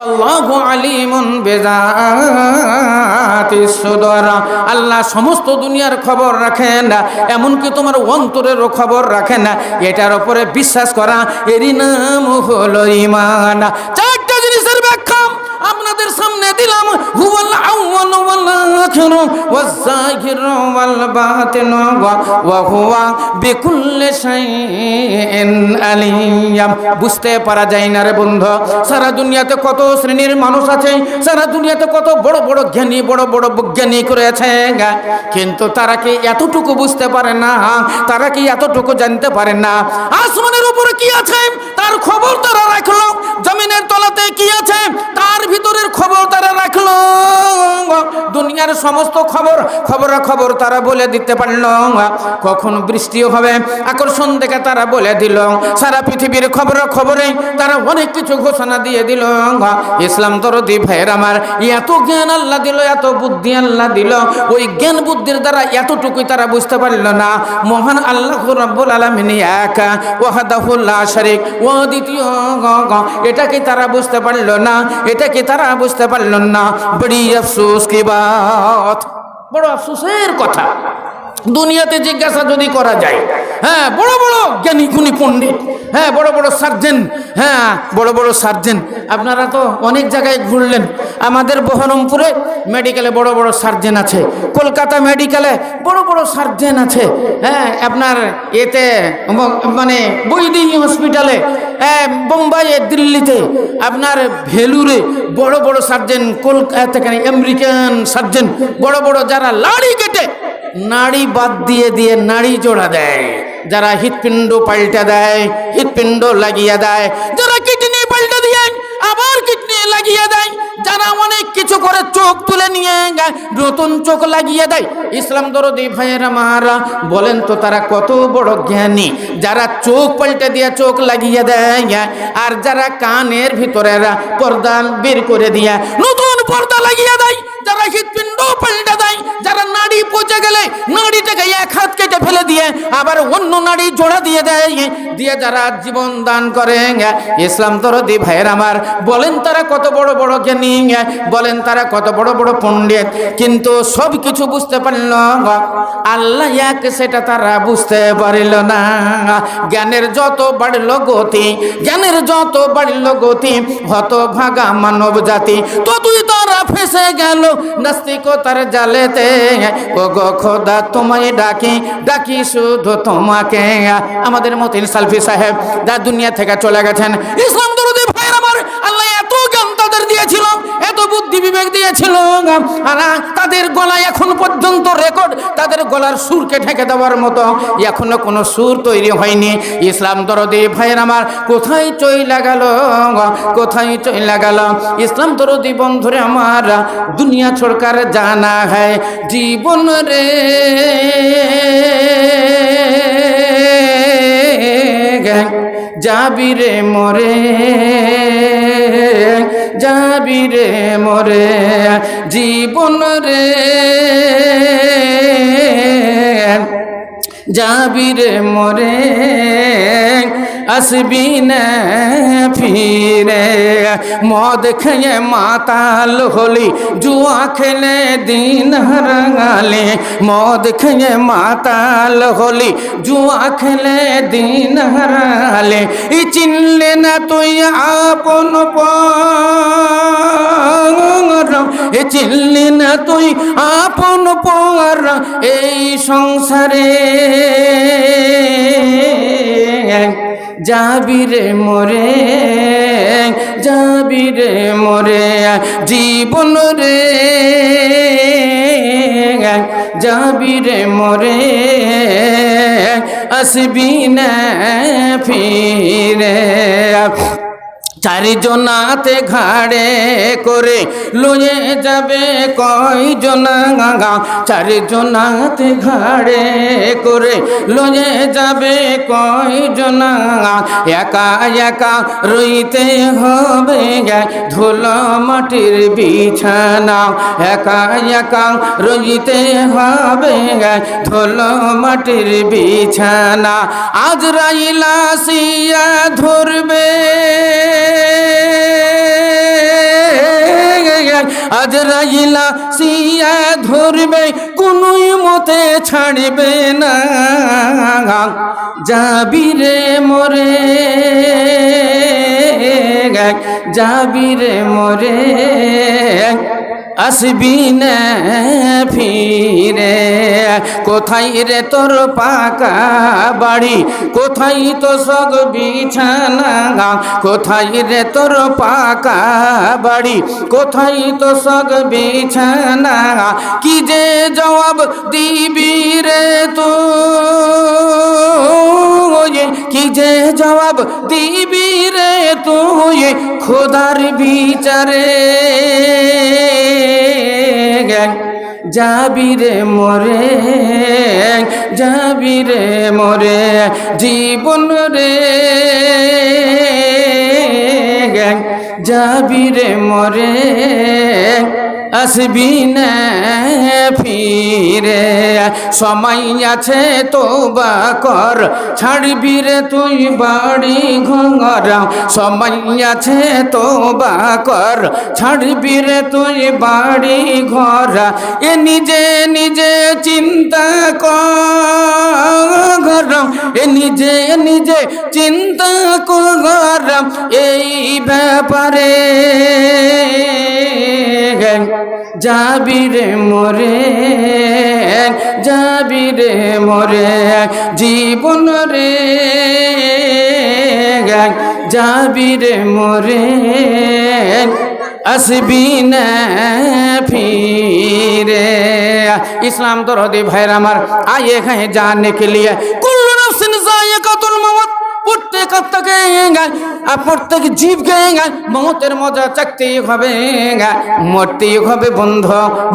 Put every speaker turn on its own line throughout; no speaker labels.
আল্লাহু সমস্ত দুনিয়ার খবর রাখেন, এমনকি তোমার অন্তরেরও খবর রাখেন। এটার উপরে বিশ্বাস করা, এরই নাম হলো ইমান চারটা জিনিসের ব্যাখ্যা আপনাদের সামনে দিলাম। বুঝতে পারা যায় না রে বন্ধু, সারা দুনিয়াতে কত শ্রেণির মানুষ আছে, সারা দুনিয়াতে কত বড় বড় জ্ঞানী, বড় বড় বিজ্ঞানী করেছে কিন্তু তারা কি এতটুকু বুঝতে পারে না? তারা কি এতটুকু জানতে পারে না? আসমানের উপরে কি আছে? তার খবর তারা রাখল। জমিনের তলাতে কি আছে? তার ভিতরের খবর তারা রাখল। দুনিয়ার সমস্ত খবর খবর খবর তারা বলে দিতে পারল। কখন বৃষ্টিও হবে, আকর্ষণ দেখে তারা বলে দিল। সারা পৃথিবীর খবর খবরে তারা অনেক কিছু ঘোষণা দিয়ে দিল। ইসলাম তরদি ভাইয়ের আমার, এত জ্ঞান আল্লাহ দিল, এত বুদ্ধি আল্লাহ দিল। ওই জ্ঞান বুদ্ধির দ্বারা এতটুকুই তারা বুঝতে পারল না। মহান আল্লাহ রব্বুল আলমিন এক ওয়াহাদাহুল্লাহ শরিক, ও দ্বিতীয় এটাকে তারা বুঝতে পারল না? এটাকে তারা বুঝতে পারল না? বড়ি আফসোসের কথা। দুনিয়াতে জিজ্ঞাসা যদি করা যায় হ্যাঁ বড় বড় জ্ঞানী গুণী পণ্ডিত হ্যাঁ বড় বড় সার্জেন হ্যাঁ বড় বড় সার্জেন, আপনারা তো অনেক জায়গায় ঘুরলেন। আমাদের বহরমপুরে মেডিকেলে বড় বড় সার্জেন আছে, কলকাতা মেডিকেলে বড় বড় সার্জেন আছে হ্যাঁ আপনার এতে মানে বৈদিক হসপিটালে হ্যাঁ বোম্বাইয়ে, দিল্লিতে, আপনার ভেলুরে বড় বড় সার্জেন, কলকাতা আমেরিকান সার্জেন, বড় বড় যারা লাড়ি কেটে নাড়ি বাদ দিয়ে দিয়ে নাড়ি জোড়া দেয়। যারা হৃৎপিণ্ড পাল্টা দেয়, হৃৎপিণ্ড লাগিয়ে দেয়, যারা কিডনি পাল্টা দিয়ে আবার কিডনি লাগিয়ে দেয়, যারা অনেক কিছু করে চোখ তুলে নিয়ে নতুন চোখ লাগিয়ে দেয়। ইসলাম দরদি ভাইয়েরা মারা বলেন তো তারা কত বড় জ্ঞানী। যারা চোখ পাল্টে দিয়ে চোখ লাগিয়ে দেয়, আর যারা কানের ভিতরে পর্দা বের করে দিয়ে নতুন পর্দা লাগিয়ে দেয়, যারা পাল্টে দেয়। যারা নাড়ি পচে গেলে নাড়িটাকে এক হাত কেটে ফেলে দিয়ে আবার অন্য নাড়ি জোড়া দিয়ে দেয়, দিয়ে যারা জীবন দান করে, ইসলাম তরদি ভাইয়ের আমার, বলেন তারা কত বড় বড় জ্ঞানী, বলেন তারা কত বড় বড় পণ্ডিত, কিন্তু সব কিছু বুঝতে পারল আল্লাহ এক সেটা তারা বুঝতে পারিল না। জ্ঞানের যত বাড়ল গতি, জ্ঞানের যত বাড়ল গতি হত ভাগা মানব জাতি, ততই তারা ফেসে গেল নাস্তিকতার জালেতে। ও গো খোদা, তোমায় ডাকি ডাকি শুধু তোমাকে। আমাদের মতিন সালফি সাহেব যা দুনিয়া থেকে চলে গেছেন, ইসলাম দরুদি গলার সুরকে ঢেকে দেওয়ার মতো। এখনও কোনো সুর তৈরি হয়নি। ইসলাম দরদি, ভাইয়ের আমার, কোথায় চই গেল কোথায় চই গেল? ইসলাম দরদি বন্ধুরে আমার, দুনিয়া ছোড়কার জানা হ্যায়। জীবন রে যাবি রে মরে, যাবি রে মরে, জীবন রে যাবি রে মরে, আসবি না ফিরে। মদ খেয়ে মাতাল হলি জুয়া খেলে দিন হারালে মদ খেয়ে মাতাল হলি জুয়া খেলে দিন হারালে ই চিনলে না তুই আপন পর এ চিনলি না তুই আপন পর এই সংসারে। যাবি রে মরে, যাবি রে মরে, জীবন রে। যাবি রে মরে, আসবি না ফিরে। চারিজনাতে ঘাড়ে করে লয়ে যাবে কয়জনা গাঙ্গা চারিজনাতে ঘাড়ে করে লয়ে যাবে কয়জনা একা একা রইতে হবে ধুল মাটির বিছানা। একা একা রইতে হবে ধুল মাটির বিছানা। আজ রাইলা সিয়া ধরবে। আজরাইলা সিয়া ধরবে কোনোই মতে ছাড়বে না। যাবি রে মরে যাবি রে মরে। আসবি না ফিরে। কোথায় রে তোর পাকা বাড়ি? কোথায় তো সগ বিছানা কোথায় রে তোর পাকা বাড়ি? কোথায় তো সগ বিছানা কি যে জবাব দিবি রে তো কি যে জবাব দিবি রে তুই খোদার বিচারে যাবিরে মরে যাবিরে মরে জীবন রে। যাবি রে মরে, আসবি না ফিরে। সময় আছে তো কর, ছাড়বি রে তুই বাড়ি ঘর সময় আছে তো বা কর, ছাড়বি রে তুই বাড়ি ঘর। এ নিজে নিজে চিন্তা কর, এ নিজে নিজে চিন্তা কর। ব্যাপারে। যাবি রে মরে যাবি রে মরে, জীবন রে। যাবি রে মরে, আসবি ফিরে। ইসলাম দরদি ভাইরা আমার আয়ে খায় জানে কে লিয়ে। কুল্লু নফসিন কাতুল মাউত। প্রত্যেক আত্মাকে প্রত্যেক জীবকে মতের মজা চাকতেই হবে মরতেই হবে বন্ধ,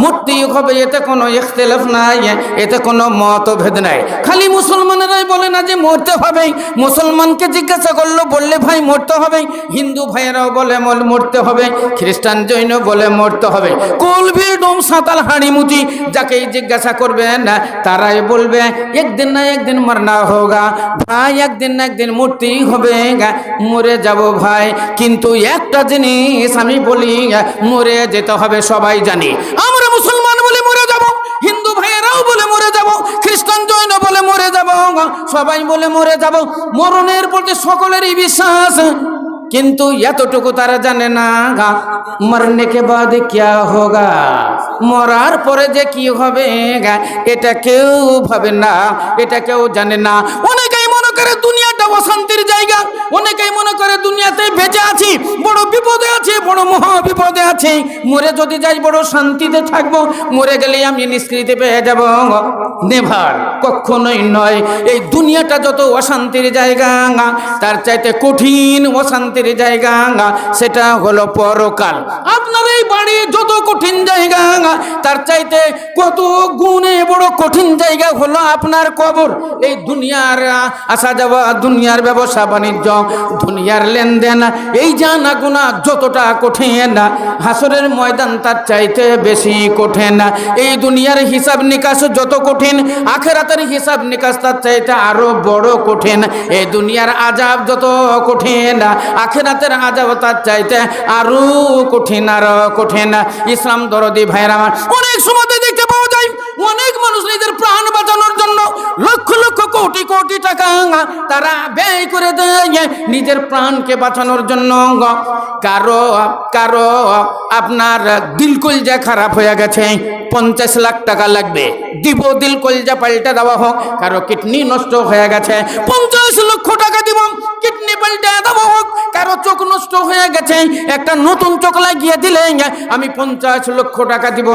মরতেই হবে, এতে কোনো ইখতলাফ নাই, এতে কোনো মতভেদ নাই। খালি মুসলমানেরাই বলে না যে মরতে হবে। মুসলমানকে জিজ্ঞাসা করল, বললে, ভাই, মরতে হবে? হিন্দু ভাইয়েরাও বলে মরতে হবে। খ্রিস্টান জৈন বলে, মরতে হবে। কলবি ডোম সাঁতাল হাঁড়িমুচি যাকেই জিজ্ঞাসা করবেন তারাই বলবে, একদিন না একদিন মরনা হোগা। ভাই, একদিন না একদিন মরতেই হবে মরে যাব ভাই। কিন্তু একটা জিনিস আমি বলি মরে যেতে হবে সবাই জানি। আমরা মুসলমান বলে মরে যাব, হিন্দু ভাইয়েরাও বলে মরে যাব, খ্রিস্টান জৈন বলে মরে যাব সবাই বলে মরে যাব। মরণের প্রতি সকলেরই বিশ্বাস, কিন্তু এতটুকু তারা জানে না, গা মরনে কে বাদ ক্যা হোগা? মরার পরে যে কি হবে এটা কেউ ভাবে না, এটা কেউ জানে না। অনেকেই মনে করে দুনিয়াটা অশান্তির জায়গা। অনেকেই মনে করে দুনিয়াতে বেঁচে আছি, বড় বিপদে আছে, বড় মহা বিপদে আছে। মরে যদি যাই, বড় শান্তিতে থাকব। মরে গেলে আমি নিষ্কৃতি পেয়ে যাব। নেভার, কখনোই নয়। এই দুনিয়াটা যত অশান্তির জায়গা তার চাইতে কঠিন অশান্তির জায়গা সেটা হলো পরকাল। আপনার এই বাড়ি যত কঠিন জায়গা তার চাইতে কত গুণে বড় কঠিন জায়গা হলো আপনার কবর। এই দুনিয়ার আসা যাওয়া, দুনিয়ার ব্যবসা, বাণিজ্য, দুনিয়ার লেনদেন, এই জানা গুণা যতটা কঠিন, হাসরের ময়দান তার চাইতে বেশি কঠিন। এই দুনিয়ার হিসাব নিকাশ যত কঠিন, আখেরাতের হিসাব নিকাশ তার চাইতে আরও বড় কঠিন। এই দুনিয়ার আজাব যত কঠিন, আখেরাতের আজাব তার চাইতে আরও কঠিন আরও কঠিন। ইসলাম দরদি ভাইরা অনেক সময় অনেক মানুষ নিজের প্রাণ বাঁচানোর জন্য লক্ষ লক্ষ কোটি কোটি টাকা তারা ব্যয় করে দেয় নিজের প্রাণকে বাঁচানোর জন্য কারও কারও আপনার দিলকুল যে খারাপ হয়ে গেছে পঞ্চাশ লাখ টাকা লাগবে। দিব, দিল, কলজা পাল্টা দেওয়া হোক, কারও কিডনি নষ্ট হয়ে গেছে। পঞ্চাশ লক্ষ টাকা দিব, কিডনি পাল্টা দেওয়া হোক, কারও চোখ নষ্ট হয়ে গেছে। একটা নতুন চোখ লাগিয়ে দিলে আমি পঞ্চাশ লক্ষ টাকা দিব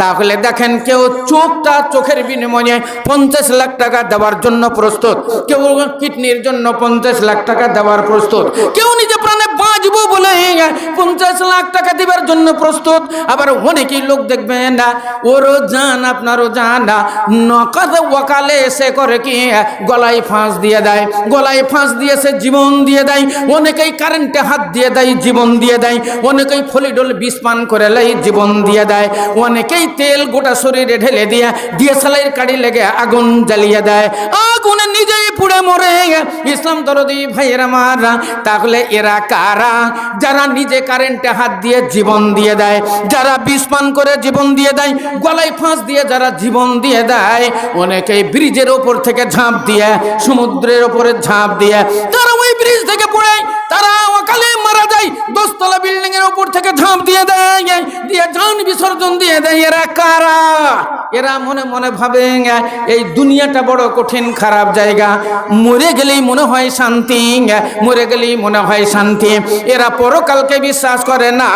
তাহলে দেখেন, কেউ চোখটা চোখের বিনিময়ে পঞ্চাশ লাখ টাকা দেওয়ার জন্য প্রস্তুত। কেউ কিডনির জন্য পঞ্চাশ লাখ টাকা দেওয়ার প্রস্তুত। কেউ নিজে প্রাণে বাঁচবো বলে পঞ্চাশ লাখ টাকা দেবার জন্য প্রস্তুত। আবার অনেকেই লোক দেখবেন না ওরও জান আপনারও জান না নকদ ওকালে এসে করে কি? গলায় ফাঁস দিয়ে দেয়। গলায় ফাঁস দিয়ে সে জীবন দিয়ে দেয়। অনেকেই কারেন্টে হাত দিয়ে দেয়, জীবন দিয়ে দেয়। অনেকেই ফলিডোল বিষ পান করে লাই, জীবন দিয়ে দেয়। অনেকেই তেল গোটা শরীরে ঢেলে দিয়ে দিয়ে সালাইয়ের কাড়ি লেগে আগুন জ্বালিয়ে দেয়। আগুনে নিজেই পুড়ে মরে। ইসলাম দরদি ভাইয়ের মারা তাহলে এরা কারা? যারা নিজে কারেন্টে হাত দিয়ে জীবন দিয়ে দেয়, যারা বিষ পান করে জীবন দিয়ে দেয়, গলায় ফাঁস দিয়ে যারা জীবন দিয়ে দেয়, অনেকেই ব্রিজের ওপর থেকে ঝাঁপ দিয়ে, সমুদ্রের ওপরে ঝাঁপ দিয়ে, তারা ওই ব্রিজ থেকে পড়ে। দশতলা বিল্ডিং এর উপর থেকে ঝাঁপ দিয়ে দেয়, দিয়ে জান বিসর্জন দিয়ে দেয় এরা কারা? এরা মনে মনে ভাবে, এই দুনিয়াটা বড় কঠিন, খারাপ জায়গা। মরে গেলেই মনে হয় শান্তি, মরে গেলেই মনে হয় শান্তি। এরা পরকালকে বিশ্বাস করে না,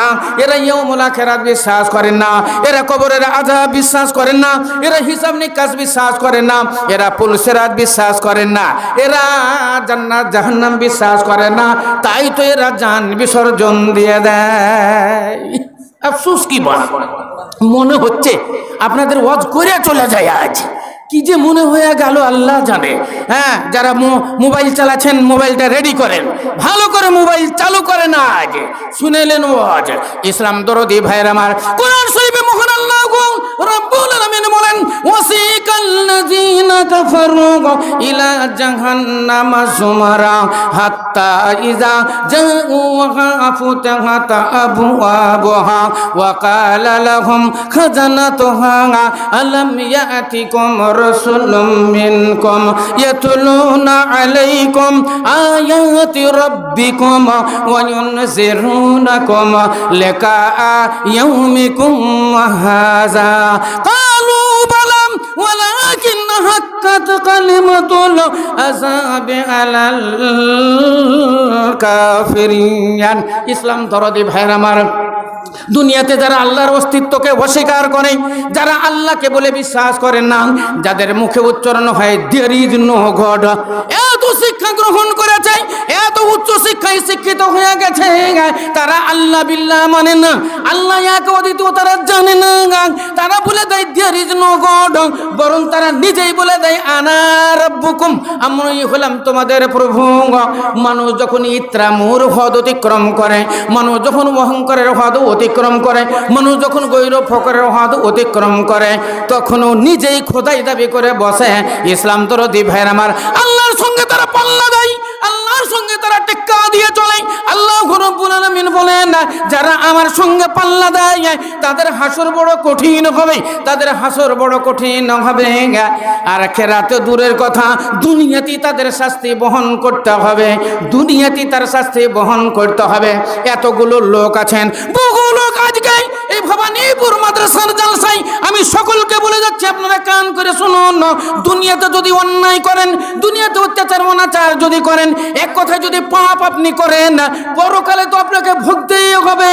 এরা ইয়মুলা খেরাত বিশ্বাস করে না, এরা কবরের আজাব বিশ্বাস করে না, এরা হিসাব নিকাশ বিশ্বাস করে না, এরা পুলসেরাত বিশ্বাস করে না, এরা জান্নাত জাহান্নাম বিশ্বাস করে না। তাই তো এরা জান বিসর্জন দিয়ে দেয়। আফসোস কি বল? মনে হচ্ছে আপনাদের ওয়াজ করে চলে যায় আজ। কি যে মনে হয়ে গেল আল্লাহ জানে। হ্যাঁ যারা মোবাইল চালাচ্ছেন মোবাইলটা রেডি করেন। ভালো করে মোবাইল চালু করে না আজ। শুনেলেন ওয়াজ। ইসলাম দরদি ভাইয়ের আমার। কোরআন শরীফে মহান আল্লাহ রব্বুল আলামিন বলেন ওয়াসিকাল্লাযীনা الذين كفروا إلى جهنم زمرا حتى إذا جاءوا وفتحت أبوابها وقال لهم خزنتها ألم يأتكم رسل منكم يتلون عليكم آيات ربكم وينذرونكم لقاء يومكم هذا قال হাক্কাত কালিমাতুল আযাবি আলাল কাফিরিয়ান ইসলাম দরদি ভাইরা আমার, দুনিয়াতে যারা আল্লাহর অস্তিত্বকে অস্বীকার করে, যারা আল্লাহকে বলে বিশ্বাস করেন না, যাদের মুখে উচ্চারণ হয় দেরিজ নো গড এত শিক্ষা গ্রহণ করে হয়ে গেছে তারা আল্লাহ বিল্লাহ মানে না। আল্লাহ এক অদ্বিতীয় তারা জানে না তারা বলে দেয় দেয়ার ইজ নো গড বরং তারা নিজেই বলে দেয়, আনা রব্বুকুম আমি হলাম তোমাদের প্রভু মানুষ যখন ইত্রা ইত্রামুর হদ অতিক্রম করে, মানুষ যখন অহংকারের হদ অতিক্রম করে, মানুষ যখন গৈরব ফকরের হদ অতিক্রম করে, তখনও নিজেই খোদাই দাবি করে বসে, ইসলাম তোর দি ভাইয়ের আমার, আল্লাহর সঙ্গে তারা পাল্লা যারা আমার সঙ্গে পাল্লা দেয়, তাদের হাসর বড় কঠিন হবে, তাদের হাসর বড় কঠিন হবে। আর খেরাতে দূরের কথা দুনিয়াতে তাদের শাস্তি বহন করতে হবে। দুনিয়াতে তার শাস্তি বহন করতে হবে। এতগুলো লোক আছেন, বহু লোক আজকে ভবানীপুর মাদ্রাসার জালসাই আমি সকলকে বলে যাচ্ছি, আপনারা কান করে শুনুন। দুনিয়াতে যদি অন্যায় করেন, দুনিয়াতে অত্যাচার, অনাচার যদি করেন, এক কথায় যদি পাপ আপনি করেন, পরকালে তো আপনাকে ভুগতেই হবে।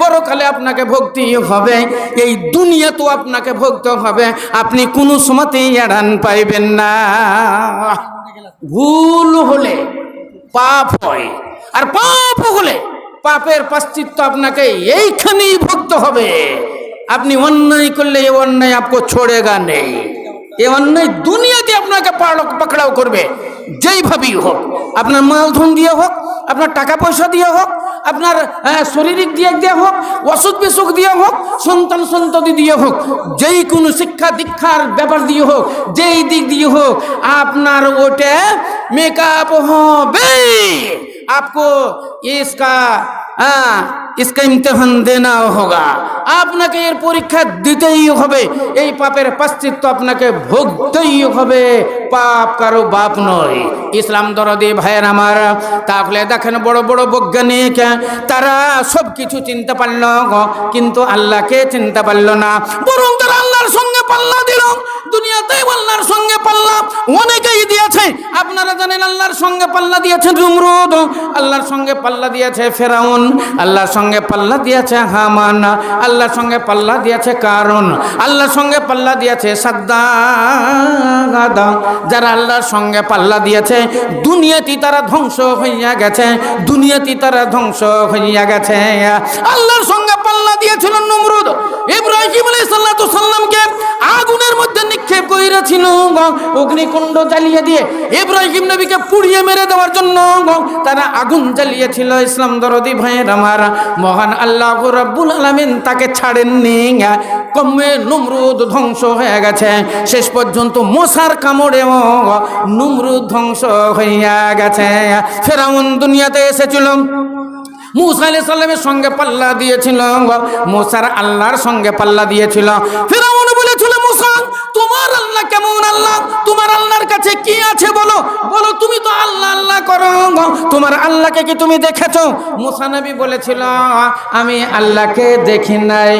পরকালে আপনাকে ভুগতেই হবে। এই দুনিয়া তো আপনাকে ভুগতে হবে। আপনি কোনো সময়তেই এড়ান পাইবেন না। ভুল হলে পাপ হয়, আর পাপ হলে পাপের পাশ্চিত্য আপনাকে এইখানেই ভুগতে হবে। আপনি অন্যায় করলে এ অন্যায় আপকো ছোড়েগা নেই। এ অন্যায় দুনিয়াতে আপনাকে পাকড়াও করবে। যেইভাবেই হোক, আপনার মালধন দিয়ে হোক, আপনার টাকা পয়সা দিয়ে হোক, আপনার শারীরিক দিক দিয়ে হোক অসুখ বিসুখ দিয়ে হোক, সন্তান সন্ততি দিয়ে হোক, যেই কোনো শিক্ষা দীক্ষার ব্যাপার দিয়ে হোক, যেই দিক দিয়ে হোক, আপনার ওটা মেকআপ হবে आपको इसका हाँ इसका इम्तिहान देना होगा আপনাকে এর পরীক্ষা দিতেই হবে এই পাপের পাশ্চিত্য আপনাকে ভুগতেই হবে পাপ কারো বাপ নয় ইসলাম দরদি ভাইয়ের আমার তাহলে দেখেন বড় বড় বৈজ্ঞানিক তারা সব কিছু চিনতে পারল কিন্তু আল্লাহকে চিনতে পারল না বরং তারা আল্লাহর সঙ্গে পাল্লা দিল দুনিয়াতে আল্লাহর সঙ্গে পাল্লা অনেকেই দিয়েছে। আপনারা জানেন আল্লাহর সঙ্গে পাল্লা দিয়েছে জুমরুদ, আল্লাহর সঙ্গে পাল্লা দিয়েছে ফেরাউন, আল্লাহর সঙ্গে পাল্লা দিয়েছে হামান, আল্লাহর সঙ্গে পাল্লা দিয়েছে কারণ আল্লাহর সঙ্গে পাল্লা দিয়েছে সাদ্দাগাদা যারা আল্লাহর সঙ্গে পাল্লা দিয়েছে দুনিয়াতি তারা ধ্বংস হইয়া গেছে দুনিয়াতি তারা ধ্বংস হইয়া গেছে। আল্লাহর সঙ্গে পাল্লা দিয়েছিল নমরুদ। ইব্রাহিম আলাইহিস সালাতু সাল্লামকে আগুনের মধ্যে নিক্ষেপ কইরেছিল অগ্নিকুণ্ড জ্বালিয়ে দিয়ে ইব্রাহিম নবীকে পুড়িয়ে মেরে দেওয়ার জন্য তারা আগুন জ্বালিয়েছিল ইসলাম দরদি ভাইয়ের আমার। মহান আল্লাহ তাকে ছাড়েননি কমে ধ্বংস হয়ে গেছে। শেষ পর্যন্ত মশার কামড়েও নমরুদ ধ্বংস হইয়া গেছে। ফেরাউন দুনিয়াতে এসেছিল। মুসা আলাইহিস সালামের সঙ্গে পাল্লা দিয়েছিল মুসার আল্লাহর সঙ্গে পাল্লা দিয়েছিল। আল্লাহ কেমন আল্লাহ? তোমার আল্লাহর কাছে কি আছে বলো? বলো, তুমি তো আল্লাহ আল্লাহ করো তোমার আল্লাহকে কি তুমি দেখেছ? মুসা নবী বলেছিল, আমি আল্লাহকে দেখি নাই।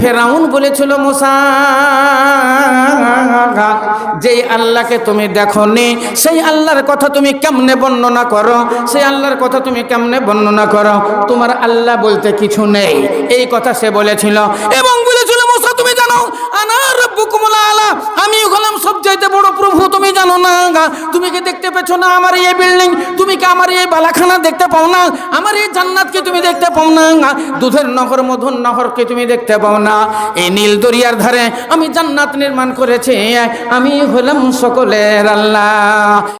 ফেরাউন বলেছিল, মুসা, যেই আল্লাহকে তুমি দেখনি, সেই আল্লাহর কথা তুমি কেমনে বর্ণনা করো? সেই আল্লাহর কথা তুমি কেমনে বর্ণনা করো? তোমার আল্লাহ বলতে কিছু নেই। এই কথা সে বলেছিল। এবং তুমি জানো আনা রব্বুকুমুল আলা। আমি হলাম সবচাইতে বড় প্রভু, তুমি জানো না তুমি কি দেখতে পেছো না আমার এই বিল্ডিং? তুমি কি আমার এই বালাখানা দেখতে পাও না? আমার এই জান্নাতকে তুমি দেখতে পাও না দুধের নহর মধুর নহরকে তুমি দেখতে পাও না? এই নীল দরিয়ার ধারে আমি জান্নাত নির্মাণ করেছি। আমি হলাম সকলের আল্লাহ।